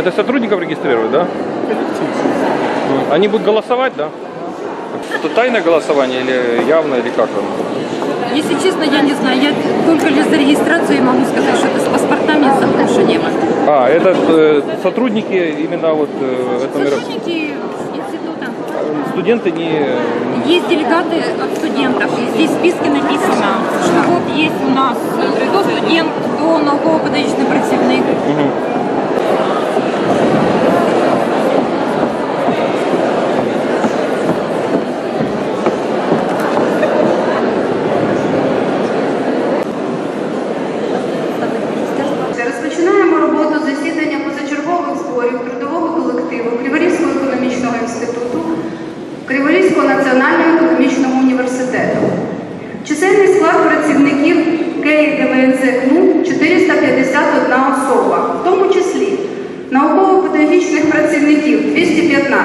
Это сотрудников регистрируют, да? Ну, Они будут голосовать, да? Это тайное голосование или явное, или как оно? Если честно, я не знаю. Я только лишь за регистрацию могу сказать, что это с паспортами и с запрошением. А, это э, сотрудники именно вот э, этого мероприятия. Сотрудники института. Студенты не... Есть делегаты от студентов. И здесь в списке написано, что вот есть у нас до студент, до науково-педагогічний працівник. Розпочинаємо Криворізького національного економічного університету. Чисельний склад працівників КНУ 451 особа, в тому числі науково-педагогічних працівників 215,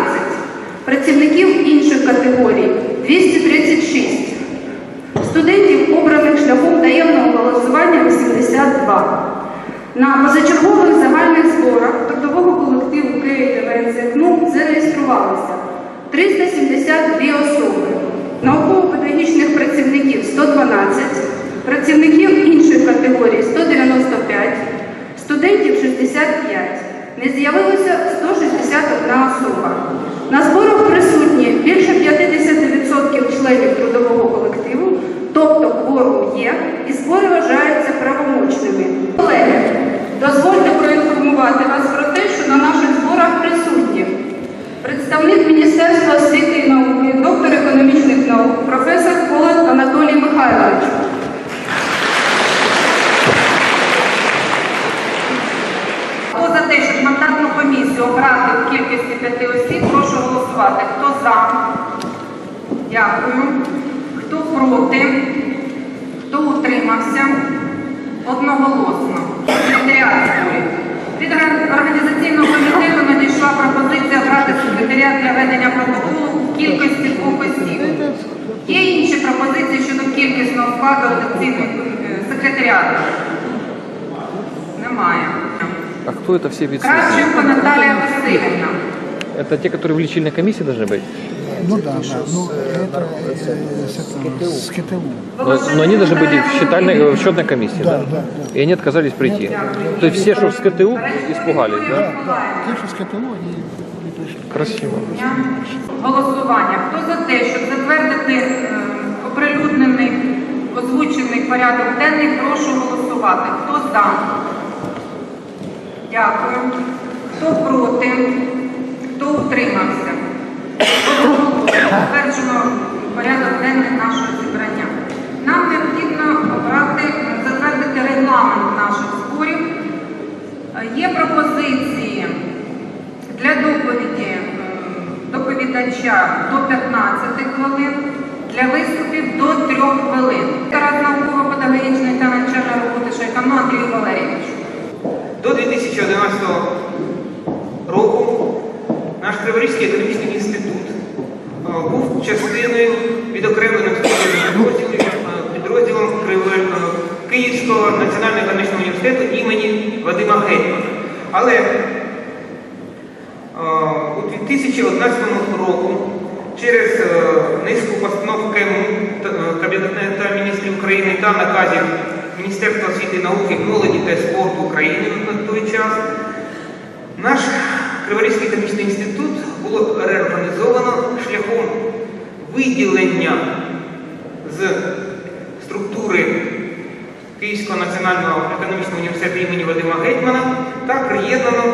працівників інших категорій 236, студентів, обраних шляхом таємного голосування 82. На позачергових загальних зборах трудового колективу КНУ зареєструвалися 372 особи, науково-педагогічних працівників 112, працівників інших категорій 195, студентів 65. Не з'явилося 161 особа. На зборах присутні більше 50% членів трудового колективу, тобто кворум є, і збори вважаються правомочними. Колеги, дозвольте проінформувати вас про те, що на наших зборах присутні представник Міністерства освіти і науки, доктор економічних наук, професор Холод Анатолій Михайлович. Хто за те, щоб мандатну комісію обрати в кількості п'яти осіб, прошу голосувати. Хто за? Дякую. Хто проти? Хто утримався? Одноголосно. Секретаріат зборів. Від орга- організаційного комітету надійшла пропозиція обрати секретаріат для ведення протоколу в кількості двох осіб. Є інші пропозиції щодо кількісного складу редакційного е, секретаріату? Немає. А кто это все вице? Кравченко Наталія Васильівна. Это те, которые в лечильной комиссии должны быть? Ну да, да. Ну, это э, с, этого, с КТУ. Но, но они должны быть в, считальной, в счетной комиссии, да? Да, да, да. И они отказались прийти. То есть все, что с КТУ, испугались, да? Те, что с КТУ, они не пришли. Красиво. Голосування. Хто за те, щоб затвердити е, оприлюднений, озвучений порядок денний, прошу голосувати. Хто за? Дякую. Хто проти? Хто утримався? Затверджено порядок денний нашого зібрання. Нам необхідно обрати, затвердити регламент наших зборів. Є пропозиції для доповіді доповідача до 15 хвилин, для виступів до 3 хвилин. Тарас науково-педагогічної та навчальної роботи Шайкану Андрію Валерійовичу. До 2011 року наш Криворізький економічний інститут е, був частиною підрозділом, е, підрозділом е, Київського національного економічного університету імені Вадима Гетьмана. Але у 2011 року через низку постанов КМУ та- Кабінету міністрів України та наказів Міністерства освіти науки, молоді та спорту України на той час наш Криворізький економічний інститут було реорганізовано шляхом виділення з структури Київського національного економічного університету імені Вадима Гетьмана та приєднано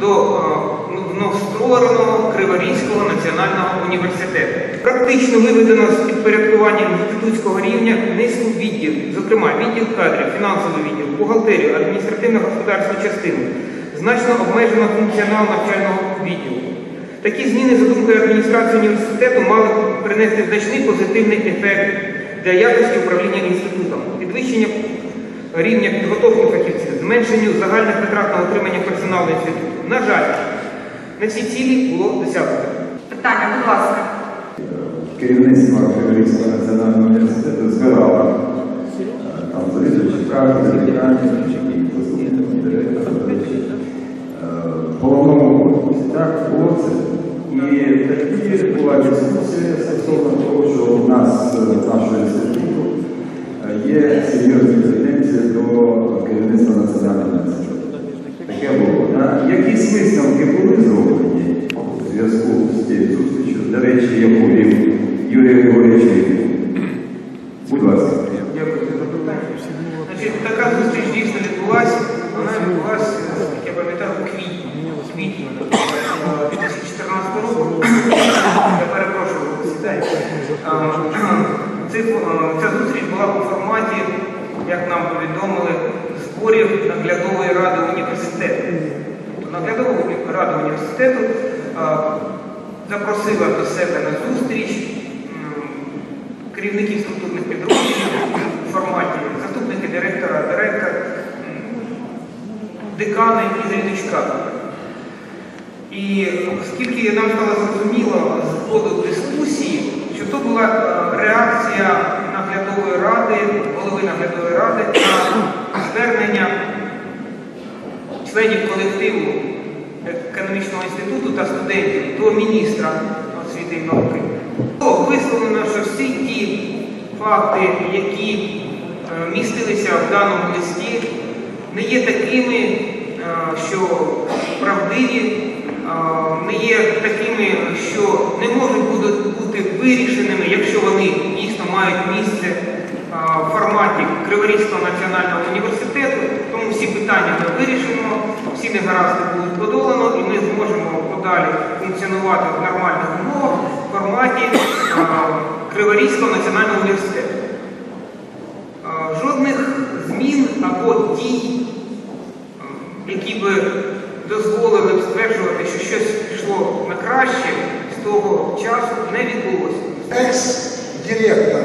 до е, новоствореного Криворізького національного університету. Практично виведено з підпорядкування інститутського рівня низку відділів, зокрема відділ кадрів, фінансовий відділ, бухгалтерію, адміністративно-господарську частину, значно обмежено функціонал навчального відділу. Такі зміни за думкою адміністрації університету мали принести значний позитивний ефект для якості управління інститутом, підвищення рівня підготовки фахівців, зменшенню загальних витрат на утримання персоналу інституту. На жаль, не всі цілі було досягнуто. Питання, будь ласка. керівництво Криворізького національного університету збирало е, там завідувачі кафедри, деканів, заступників директора, так, хлопці. І такі була дискусія стосовно того, що у нас е, нашої інституту е, є серйозні претензії до керівництва національного інституту. Таке було. Так? Якісь висновки були зроблені в зв'язку з цією зустрічю? До речі, я повів Юрій Григорьович. Будь ласка. Дякую за запитання. Така зустріч дійсно відбулася. Вона відбулася, як я пам'ятаю, у квітні. Ця зустріч була у форматі, як нам повідомили, зборів наглядової ради університету. Тобто наглядова рада університету е, запросила до себе на зустріч керівників структурних підрозділів у форматі заступники директора, директора, декани і завідувачка. І оскільки нам стало зрозуміло з ходу дискусії, що то була е, реакція наглядової ради, голови наглядової ради на звернення членів колективу економічного інституту та студентів до міністра освіти і науки. Висловлено, що всі ті факти, які е, містилися в даному листі, не є такими, е, що правдиві, е, не є такими, що не можуть бути вирішеними, якщо вони дійсно мають місце в форматі Криворізького національного університету. Тому всі питання ми вирішимо, всі негаразди будуть подолано, і ми зможемо подалі функціонувати в нормальних умовах в форматі Криворізького національного університету. Жодних змін або дій, які би дозволили б стверджувати, що щось пішло на краще з того часу, не відбулося. Екс-директор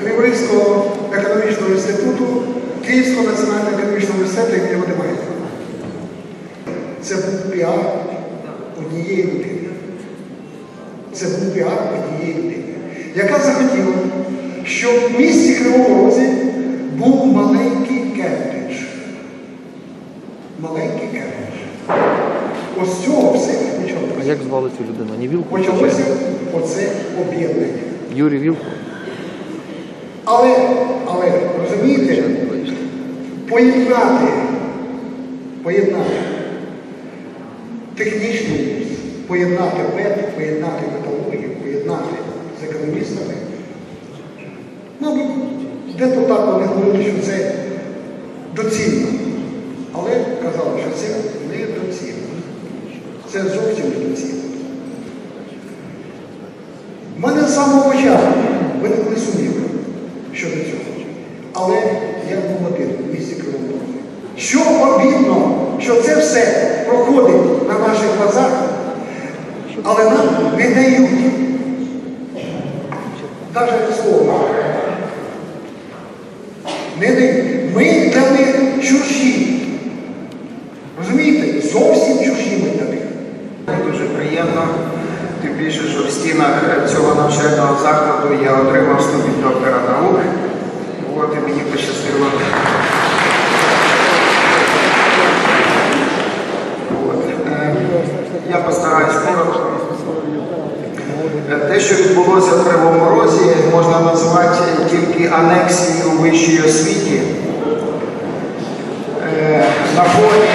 Криворізького економічного інституту Київського національного економічного університету імені Вадима Це був піар однієї людини. Це був піар однієї людини, яка захотіла, щоб в місті Кривому Розі був маленький кембридж. Маленький кембридж. Ось цього все і почалося. А як звали цю людину? Почалося оце об'єднання. Юрій Вілку? Але, але, розумієте, поєднати, поєднати технічний вуз, поєднати ПЕТ, поєднати металургію, поєднати з економістами. Мабуть, де-то так вони говорили, що це доцільно. Але казали, що це не доцільно. Це зовсім не доцільно. У мене з самого початку виникли сумніви щодо цього. Але я був один в місті Кривому Розі. Що обідно, що це все проходить на наших глазах, але нам не дають навіть слова. Не дають. Ми для них чужі. Розумієте? Зовсім чужі ми для них. Дуже приємно, тим більше, що в стінах цього навчального закладу я отримав ступінь доктора наук. От і мені пощастило. От. Е, Я постараюсь коротко. Е, Те, що відбулося в Кривому Розі, можна назвати тільки анексією вищої освіті. Е, На фоні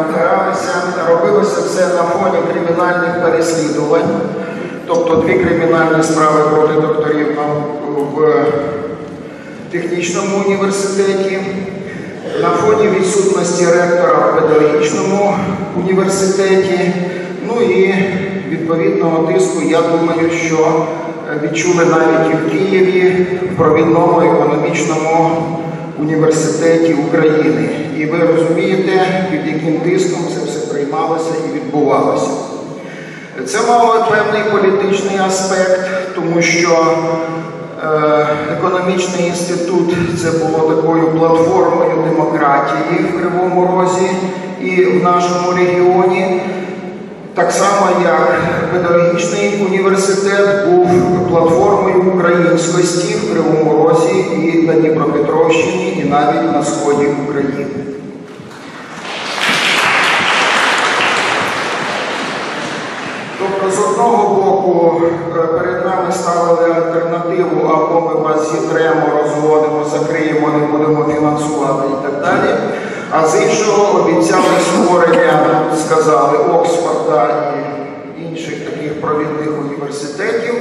опиралися. Робилося все на фоні кримінальних переслідувань, тобто дві кримінальні справи проти докторів в технічному університеті, на фоні відсутності ректора в педагогічному університеті. Ну і відповідного тиску, я думаю, що відчули навіть і в Києві в провідному економічному університеті України. І ви розумієте, під яким тиском це все приймалося і відбувалося. Це мало певний політичний аспект, тому що е, економічний інститут це було такою платформою демократії в Кривому Розі і в нашому регіоні. Так само, як педагогічний університет був платформою українськості в Кривому Розі і на Дніпропетровщині, і навіть на сході України. Тобто, з одного боку е, перед нами ставили альтернативу, або ми вас зітремо, розводимо, закриємо, не будемо фінансувати і так далі. А з іншого обіцяли створення, сказали, Оксфорда і інших таких провідних університетів.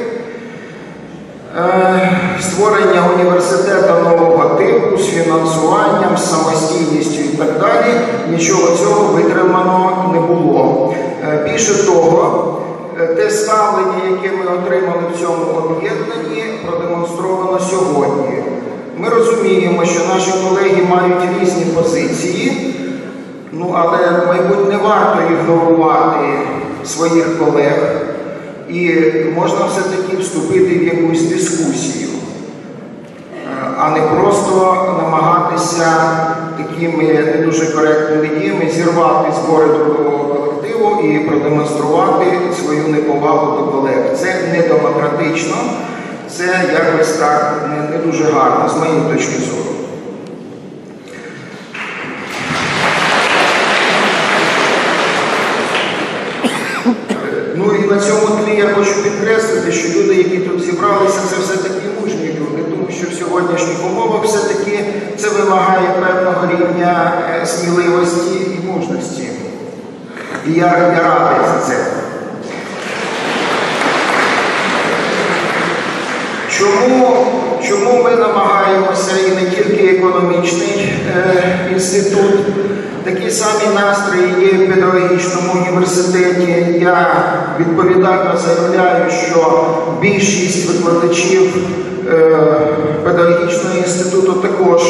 Е, Створення університету нового типу з фінансуванням, з самостійністю і так далі. Нічого цього витримано не було. Е, Більше того, те ставлення, яке ми отримали в цьому об'єднанні, продемонстровано сьогодні. Ми розуміємо, що наші колеги мають різні позиції, ну але, мабуть, не варто ігнорувати своїх колег. І можна все-таки вступити в якусь дискусію, Е, а не просто намагатися такими не дуже коректними діями зірвати збори трудового колективу і продемонструвати свою неповагу до колег. Це не демократично, це якось так не, не дуже гарно, з моєї точки зору. Ну і на цьому тлі я хочу підкреслити, що люди, які тут зібралися, це все-таки мужні люди, тому що в сьогоднішніх умовах все-таки це вимагає певного рівня е, сміливості і мужності. І я, я радий за це. Чому, чому ми намагаємося і не тільки економічний е, інститут, такі самі настрої є в педагогічному університеті. Я відповідально заявляю, що більшість викладачів е, педагогічного інституту також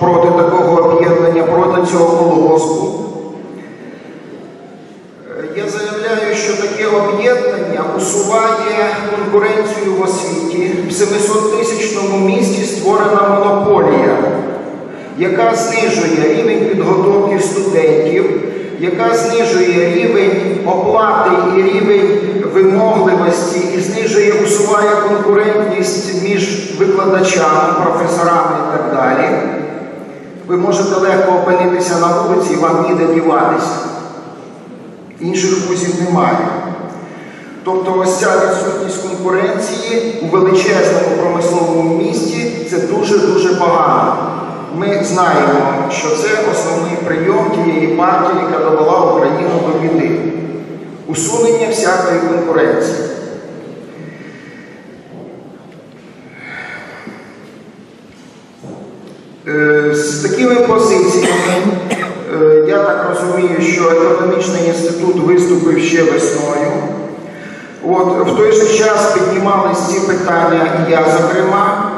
проти такого об'єднання, проти цього колгоспу. Я заявляю, що таке усуває конкуренцію в освіті. В 700-тисячному місті створена монополія, яка знижує рівень підготовки студентів, яка знижує рівень оплати і рівень вимогливості і знижує, усуває конкурентність між викладачами, професорами і так далі. Ви можете легко опинитися на вулиці і вам ніде діватися. Інших вузів немає. Тобто ось ця відсутність конкуренції у величезному промисловому місті це дуже-дуже погано. Ми знаємо, що це основний прийом тієї партії, яка довела Україну до біди. Усунення всякої конкуренції. Е, З такими позиціями, е, я так розумію, що економічний інститут виступив ще весною. От, в той же час піднімались ці питання, і я, зокрема.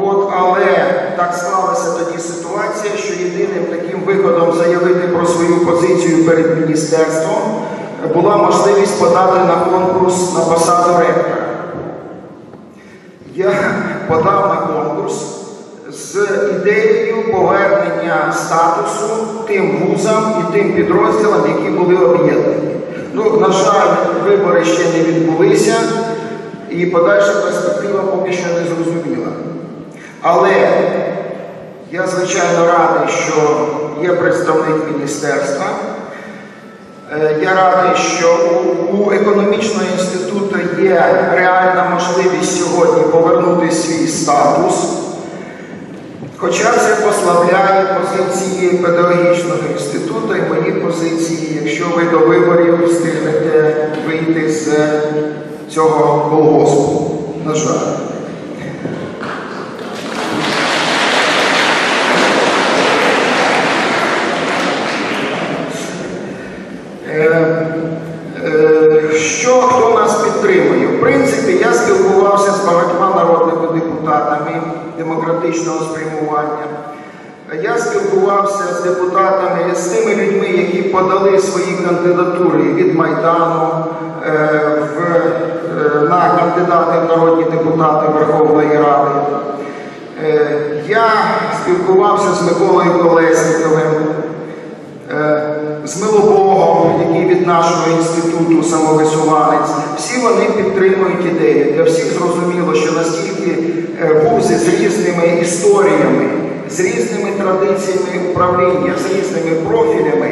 От, але так склалася тоді ситуація, що єдиним таким виходом заявити про свою позицію перед міністерством була можливість подати на конкурс на посаду ректора. Я подав на конкурс з ідеєю повернення статусу тим вузам і тим підрозділам, які були об'єднані. Ну, на жаль, вибори ще не відбулися, і подальша перспектива поки що не зрозуміла. Але я, звичайно, радий, що є представник міністерства. Е, Я радий, що у, у економічного інституту є реальна можливість сьогодні повернути свій статус. Хоча це послабляє позиції педагогічного інституту і мої позиції, якщо ви до виборів встигнете вийти з цього колгоспу. На жаль. Е, е, Що хто нас підтримує? В принципі, я спілкувався з багатьма демократичного спрямування. Я спілкувався з депутатами, з тими людьми, які подали свої кандидатури від Майдану е, в, е, на кандидати в народні депутати Верховної Ради. Е, Я спілкувався з Миколою Колесниковим. З Милобогом, який від нашого інституту самовисуванець, всі вони підтримують ідею. Для всіх зрозуміло, що настільки вузи з різними історіями, з різними традиціями управління, з різними профілями,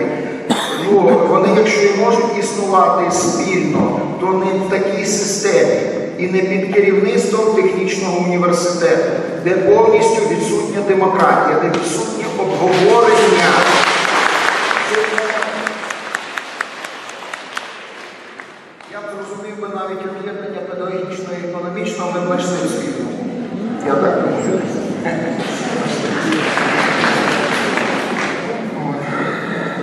ну, вони, якщо і можуть існувати спільно, то не в такій системі і не під керівництвом технічного університету, де повністю відсутня демократія, де відсутнє обговорення. Я б зрозумів би навіть об'єднання педагогічного і економічного, ми б знайшли спільну. Я так думаю.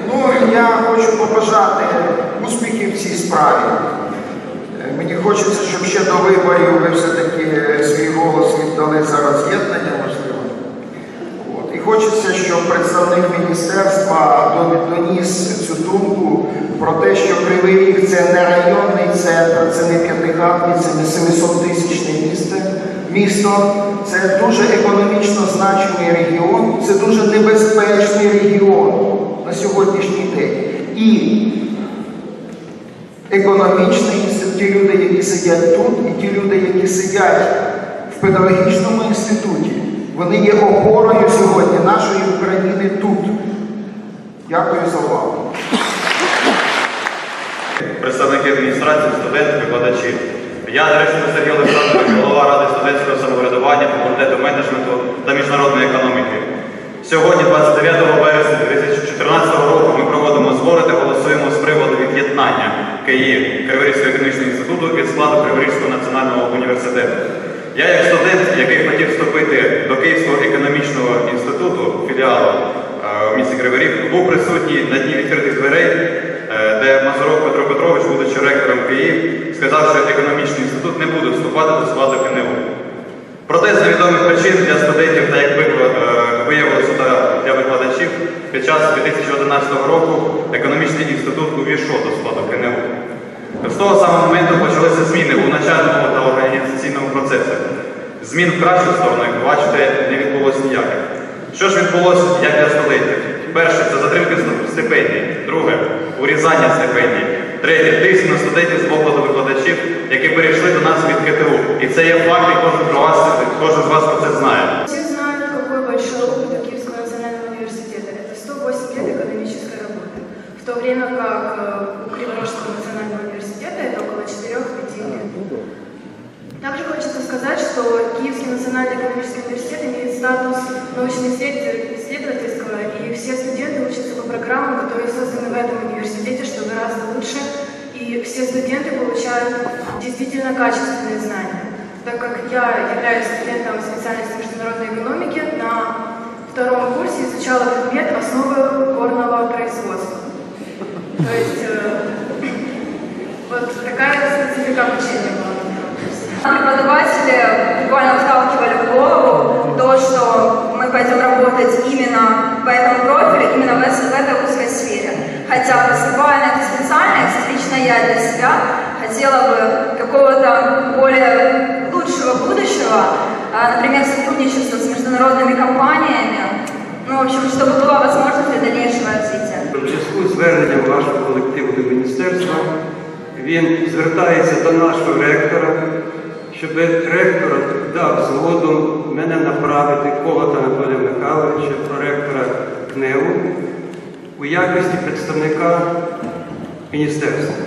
Ну, я хочу побажати успіхів в цій справі. Е, Мені хочеться, щоб ще до виборів ви все-таки е, свій голос віддали за роз'єднання, можливо. От. І хочеться, щоб представник міністерства доніс цю думку про те, що Кривий Ріг це не районний центр, це не п'ятихатний, це не 700 тисячне місто. Місто це дуже економічно значимий регіон, це дуже небезпечний регіон на сьогоднішній день. І економічний інститут, ті люди, які сидять тут, і ті люди, які сидять в педагогічному інституті, вони є опорою сьогодні нашої України тут. Дякую за увагу. представники адміністрації, студенти, викладачі. Я, Деревський Сергій Олександрович, голова Ради студентського самоврядування, факультету менеджменту та міжнародної економіки. Сьогодні, 29 березня 2014 року, ми проводимо збори та голосуємо з приводу від'єднання КИї Криворізького економічного інституту від складу Криворізького національного університету. Я, як студент, який хотів вступити до Київського економічного інституту, філіалу е, в місті Кривий Ріг, був присутній на дні відкритих дверей, е, де Мазурок Петро Петрович, будучи ректором КИїв, сказав, що економічний інститут не буде вступати до складу КНУ. Проте з невідомих причин для студентів та як е, виявилося для викладачів під час 2011 року економічний інститут увійшов до складу КНУ. З того самого моменту почалися зміни у навчальному та організаційному процесі. Змін в кращу сторону, як ви бачите, не відбулося ніяких. Що ж відбулося як для студентів? Перше це затримки ст- стипендій. Друге урізання стипендій. Третє тиск на студентів з боку до викладачів, які перейшли до нас від КТУ. І це є факт, і кожен про вас, кожен з вас про це знає. Все знают, какой большой опыт у Киевского национального университета. Это 108 лет экономической работы. В то время как сказать, что Киевский национальный экономический университет имеет статус научно-исследовательского, и все студенты учатся по программам, которые созданы в этом университете, что гораздо лучше, и все студенты получают действительно качественные знания. Так как я являюсь студентом специальности международной экономики, на втором курсе изучала предмет «Основы горного производства». То есть э, вот такая специфика обучения была. на первом курсе. Преподаватели буквально вталкивали в голову то, что мы пойдем работать именно по этому профилю, именно в, эс- в этой узкой сфере. Хотя поступая на эту специальность, лично я для себя хотела бы какого-то более лучшего будущего, а, например, сотрудничество с международными компаниями, ну, в общем, чтобы была возможность для дальнейшего развития. В зв'язку з зверненням вашого колективу до міністерства він звертається до нашого ректора, щоб ректор дав згоду мене направити Колота Анатолія Михайловича, проректора КНЕУ, у якості представника міністерства.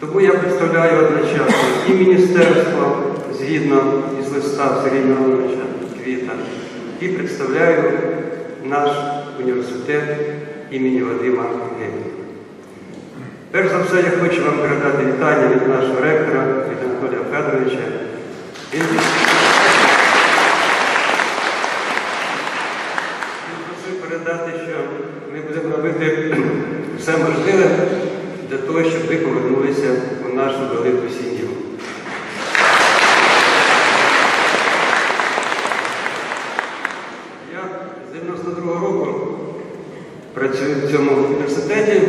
Тому я представляю одночасно і міністерство згідно із листа Сергія Мироновича Квіта, і представляю наш університет імені Вадима Генія. Перш за все, я хочу вам передати вітання від нашого ректора, Анатолія Федоровича. Він просив передати, що ми будемо робити все можливе для того, щоб ви повернулися у нашу велику сім'ю. Я з 92-го року працюю в цьому університеті.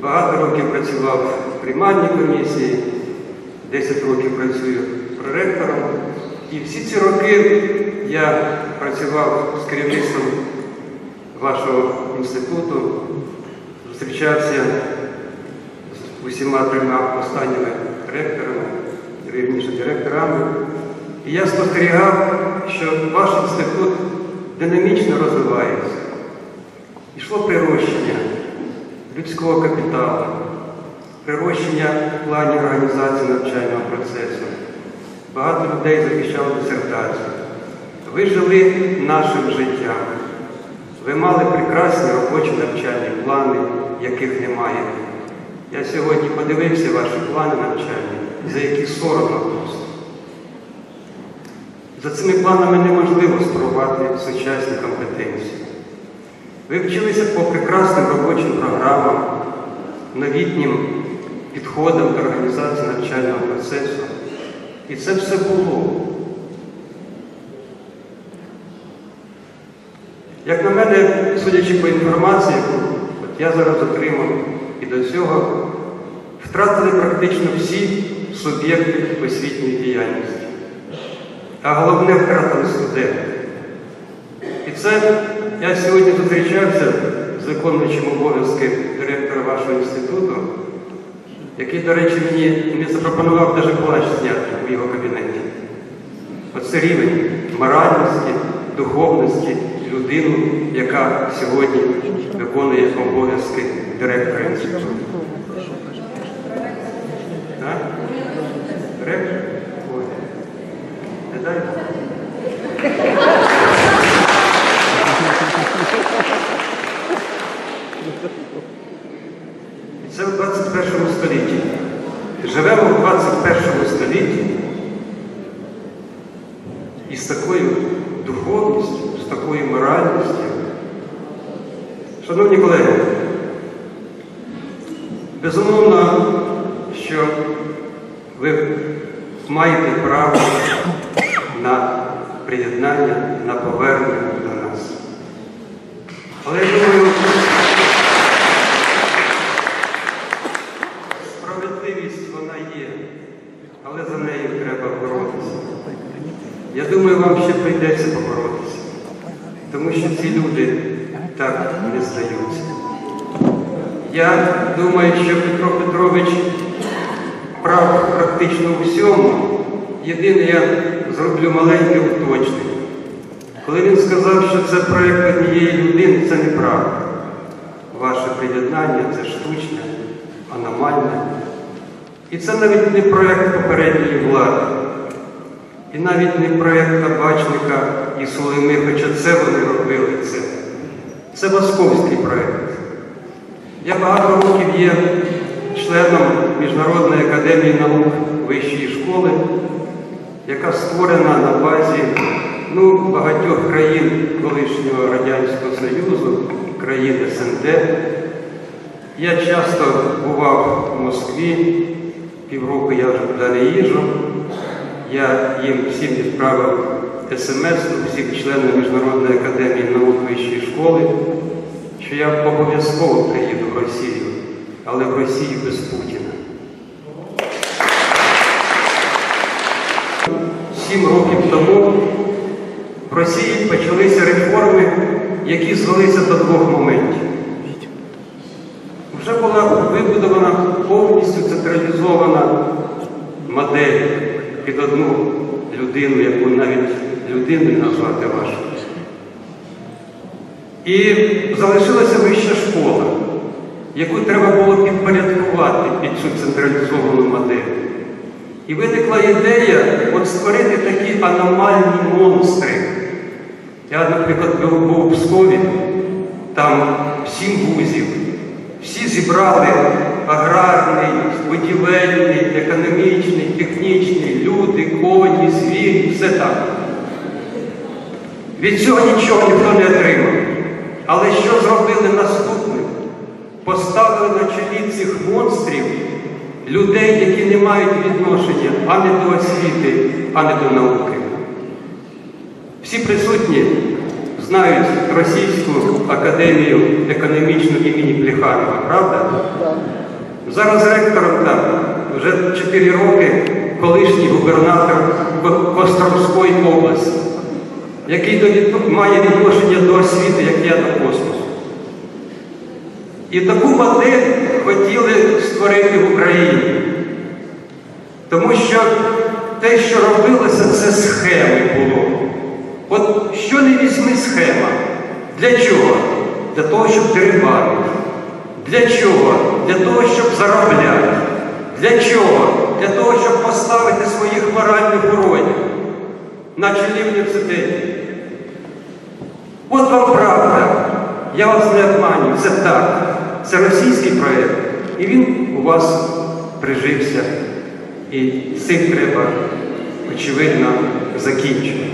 Багато років працював в приймальній комісії, 10 років працюю проректором. І всі ці роки я працював з керівництвом вашого інституту, зустрічався з усіма трьома останніми ректорами, вірніше директорами. І я спостерігав, що ваш інститут динамічно розвивається. Ішло прирощення людського капіталу, прирощення в плані організації навчального процесу. Багато людей захищали дисертацію. Ви жили нашим життям. Ви мали прекрасні робочі навчальні плани, яких немає. Я сьогодні подивився ваші плани навчальні, за які соромно просто. За цими планами неможливо спробувати сучасні компетенції. Ви вчилися по прекрасним робочим програмам, новітнім підходам до організації навчального процесу. І це все було. Як на мене, судячи по інформації, от я зараз отримав і до цього, втратили практично всі суб'єкти освітньої діяльності. А головне втратили студенти. І це я сьогодні зустрічався з виконуючим обов'язки директора вашого інституту, який, до речі, мені не запропонував навіть плащ зняти у його кабінеті. Оце рівень моральності, духовності людини, яка сьогодні виконує обов'язки директора інституту. Так? Директор? Ой. Не дай Бог. І це в 21 столітті. Живемо в 21 столітті і з такою духовністю, з такою моральністю. Шановні колеги, безумовно, що ви маєте право на приєднання, на повернення до нас. Але я думаю, справедливість вона є, але за нею треба боротися. Я думаю, вам ще прийдеться поборотися, тому що ці люди так не здаються. Я думаю, що Петро Петрович прав практично всьому. Єдине, я зроблю маленьке уточнення. Коли він сказав, що це проєкт однієї людини, це неправда. Ваше приєднання це штучне, аномальне. І це навіть не проєкт попередньої влади. І навіть не проєкт табачника і Сулими, хоча це вони робили це. Це московський проєкт. Я багато років є членом Міжнародної академії наук Вищої школи, яка створена на базі ну, багатьох країн колишнього Радянського Союзу, країн СНД. Я часто бував в Москві, півроку я вже туди не їжджу. Я їм всім відправив смс всім членам Міжнародної академії наук Вищої школи, що я обов'язково приїду в Росію, але в Росію без Путіна. Сім років тому в Росії почалися реформи, які звелися до двох моментів. Вже була вибудована повністю централізована модель під одну людину, яку навіть людиною назвати важко. І залишилася вища школа, яку треба було підпорядкувати під цю централізовану модель. І виникла ідея от створити такі аномальні монстри. Я, наприклад, був у Пскові, там сім вузів. Всі зібрали аграрний, будівельний, економічний, технічний, люди, коні, звірі, все так. Від цього нічого ніхто не отримав. Але що зробили наступним? Поставили на чолі цих монстрів людей, які не мають відношення ані до освіти, ані до науки. Всі присутні знають Російську академію економічну імені Плеханова, правда? Зараз ректором там вже 4 роки колишній губернатор Костромської області, який має відношення до освіти, як я до космосу. І таку модель хотіли створити в Україні. Тому що те, що робилося, це схеми було. От що не візьми схема. Для чого? Для того, щоб дерибанити. Для чого? Для того, щоб заробляти. Для чого? Для того, щоб поставити своїх моральних уродів на чолі університеті. От вам правда. Я вас не обманю, це так. Це російський проєкт. І він у вас прижився. І цим треба, очевидно, закінчувати.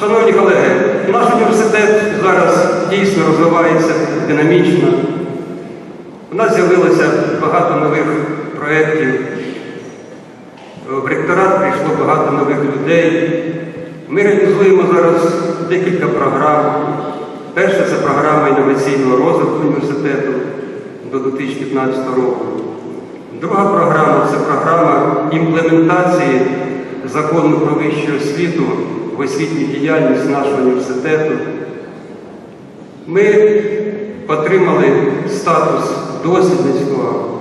Шановні колеги, наш університет зараз дійсно розвивається динамічно. У нас з'явилося багато нових проєктів. В ректорат прийшло багато нових людей. Ми реалізуємо зараз декілька програм. Перша це програма інноваційного розвитку університету до 2015 року. Друга програма це програма імплементації закону про вищу освіту в освітню діяльність нашого університету. Ми отримали статус дослідницького.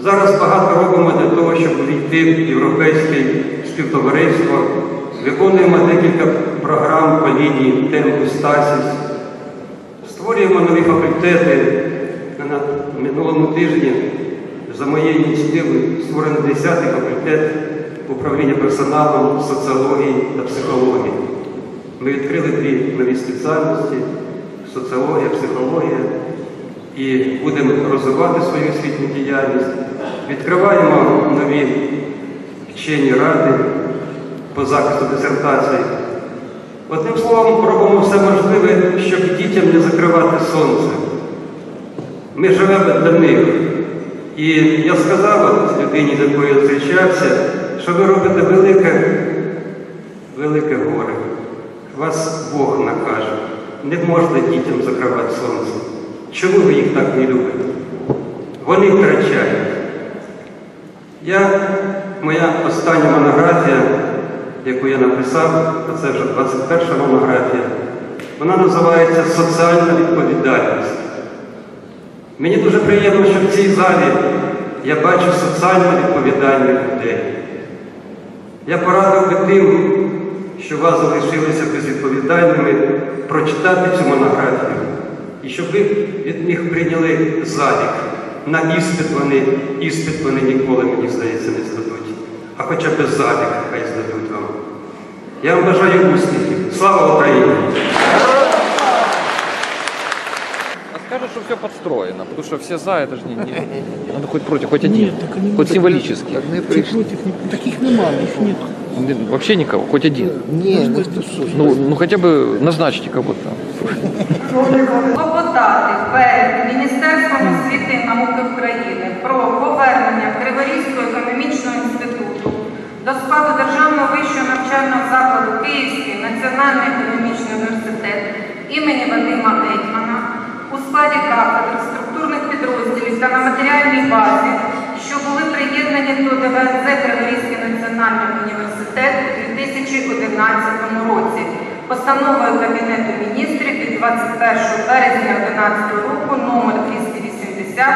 Зараз багато робимо для того, щоб увійти в європейське співтовариство. Виконуємо декілька програм по лінії темпу Стасіс. Створюємо нові факультети. На минулому тижні за моєю ініціативою створений 10-й факультет управління персоналом, соціології та психології. Ми відкрили дві нові спеціальності соціологія, психологія і будемо розвивати свою освітню діяльність. Відкриваємо нові вчені ради по захисту дисертації. Одним словом, робимо все можливе, щоб дітям не закривати сонце. Ми живемо для них. І я сказав людині, з якою зустрічався, що ви робите велике, велике горе. Вас Бог накаже. Не можна дітям закривати сонце. Чому ви їх так не любите? Вони втрачають. Я, моя остання монографія, яку я написав, а це вже 21 монографія, вона називається Соціальна відповідальність. Мені дуже приємно, що в цій залі я бачу соціально відповідальних людей. Я порадив би тим, що вас залишилися безвідповідальними, прочитати цю монографію. І щоб ви від них прийняли залік. На іспит вони, іспит вони ніколи, мені здається, не здадуть. А хоча б залік хай здадуть вам. Я вам бажаю успіхів. Слава Україні! А скажут, что все подстроено, потому что все за, это же не, не... Надо хоть против, хоть один, хоть символически. Против, таких немає, їх нет. Не- Вообще никого, хоть один. Ні, ну то що. Ну, ну хотя бы назначьте кого-то. Клопотати перед Міністерством освіти і науки України про повернення Криворізького економічного інституту до складу Державного вищого навчального закладу Київський національний економічний університет імені Вадима Гетьмана у складі кафедр, структурних підрозділів та на матеріальній базі, що були приєднані до ДВНЗ Криворізький національний університет у 2011 році постановою Кабінету міністрів від 21 березня 2011 року номер 280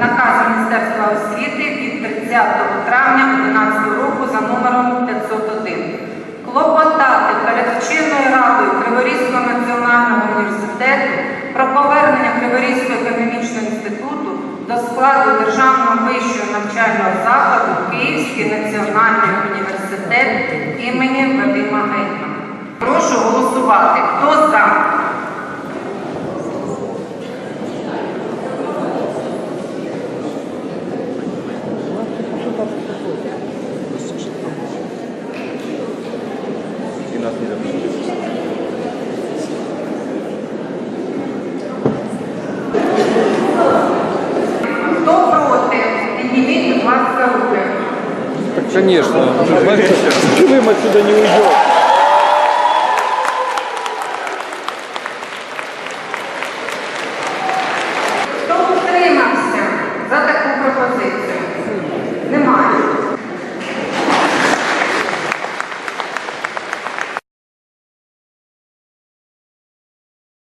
наказ Міністерства освіти від 30 травня 2011 року за номером 501. Клопотати перед вченою радою Криворізького національного університету про повернення Криворізького економічного інституту до складу Державного вищого навчального закладу Київський національний університет імені Вадима Гетьмана. Прошу голосувати. Хто за?